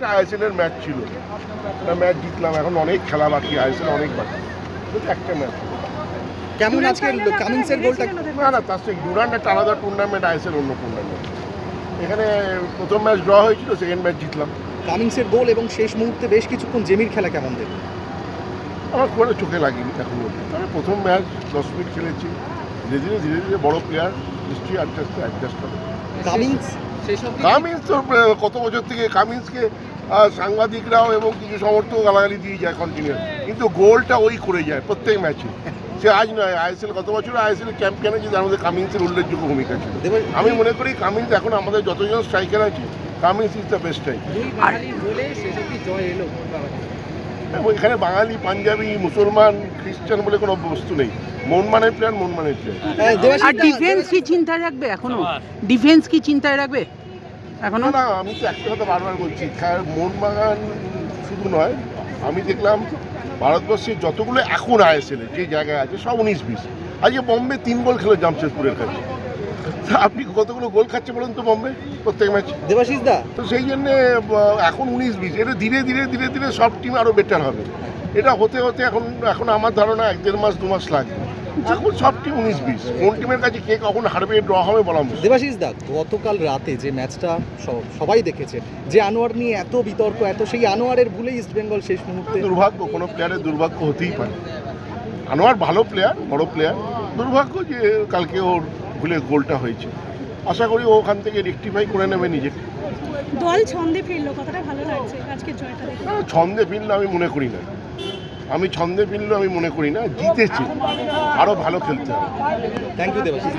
একটা আইএসএল এর ম্যাচ ছিল। একটা ম্যাচ জিতলাম এখন অনেক খেলা বাকি আইএসএল অনেক বাকি। একটা ম্যাচ কেমন আজকে কামিন্সের গোলটা না না তার থেকে ডুরান্ড একটা আলাদা টুর্নামেন্ট আইএসএল অন্য টুর্নামেন্ট এখানে প্রথম ম্যাচ ড্র হয়েছিল সেকেন্ড ম্যাচ জিতলাম। কামিন্সের গোল এবং শেষ মুহূর্তে বেশ কিছুক্ষণ জেমির খেলা কেমন দেখ আমার খুব একটা চোখে লাগেনি এখন আমি প্রথম ম্যাচ দশ মিনিট খেলেছি। ধীরে ধীরে ধীরে ধীরে বড় প্লেয়ার নিশ্চয়ই আস্তে আস্তে অ্যাডজাস্ট হবে। কামিন্স কামিন্স তো কত বছর থেকে কামিন্সকে সাংবাদিকরাও এবং কিছু সমর্থক গালাগালি দিয়ে যায় কন্টিনিউ কিন্তু গোলটা ওই করে যায় প্রত্যেক ম্যাচে সে আজ নয় আইএসএল গত বছর আইএসএল চ্যাম্পিয়ন আছে তার মধ্যে কামিন্সের উল্লেখযোগ্য ভূমিকা ছিল? আমি মনে করি কামিন্স এখন আমাদের যতজন স্ট্রাইকার আছে Cummins is the best striker এখানে বাঙালি পাঞ্জাবি মুসলমান খ্রিস্টান বলে কোনো বস্তু নেই। মনমানের প্লেয়ার মনমানের প্লেয়ার হ্যাঁ, আর ডিফেন্স কি চিন্তায় রাখবে এখনও? ডিফেন্স কি চিন্তায় রাখবে এখনও? না না আমি তো একটা কথা বারবার বলছি মোহনবাগান শুধু নয় আমি দেখলাম ভারতবর্ষের যতগুলো এখন আইএসএল যে জায়গায় আছে সব উনিশ বিশ। আজকে বম্বে তিন বল খেলো জামশেদপুরের কাছে। তা আপনি কতগুলো গোল খাচ্ছে বলুন তো বম্বে প্রত্যেক ম্যাচে? দেবাশিস দা? তো সেই জন্যে এখন উনিশ বিশ। এটা ধীরে ধীরে ধীরে ধীরে সব টিম আরও বেটার হবে। এটা হতে হতে এখন এখন আমার ধারণা এক দেড় মাস দু মাস লাগবে। এখন সব টিম উনিশ বিশ। কোন টিমের কাছে কে কখন হারবে ড্র হবে বলা মুশকিল। দেবাশিস দা গতকাল রাতে যে ম্যাচটা সবাই দেখেছে যে আনোয়ার নিয়ে এত বিতর্ক এত সেই আনোয়ারের ভুলে ইস্ট বেঙ্গল শেষ মুহূর্তে দুর্ভাগ্য কোনো প্লেয়ারের দুর্ভাগ্য হতেই পারে। আনোয়ার ভালো প্লেয়ার বড় প্লেয়ার দুর্ভাগ্য যে কালকে ওর ভুলে গোলটা হয়েছে। আশা করি ও ওখান থেকে রেকটিফাই করে নেবে নিজেকে দল ছন্দে ফিরলো কথাটা ভালো লাগছে আজকে জয়টা দেখে। ছন্দে ফিরলো আমি মনে করি না। আমি ছন্দে ফিরলো আমি মনে করি না জিতেছি। আরও ভালো খেলতে হবে। Thank you Debashis.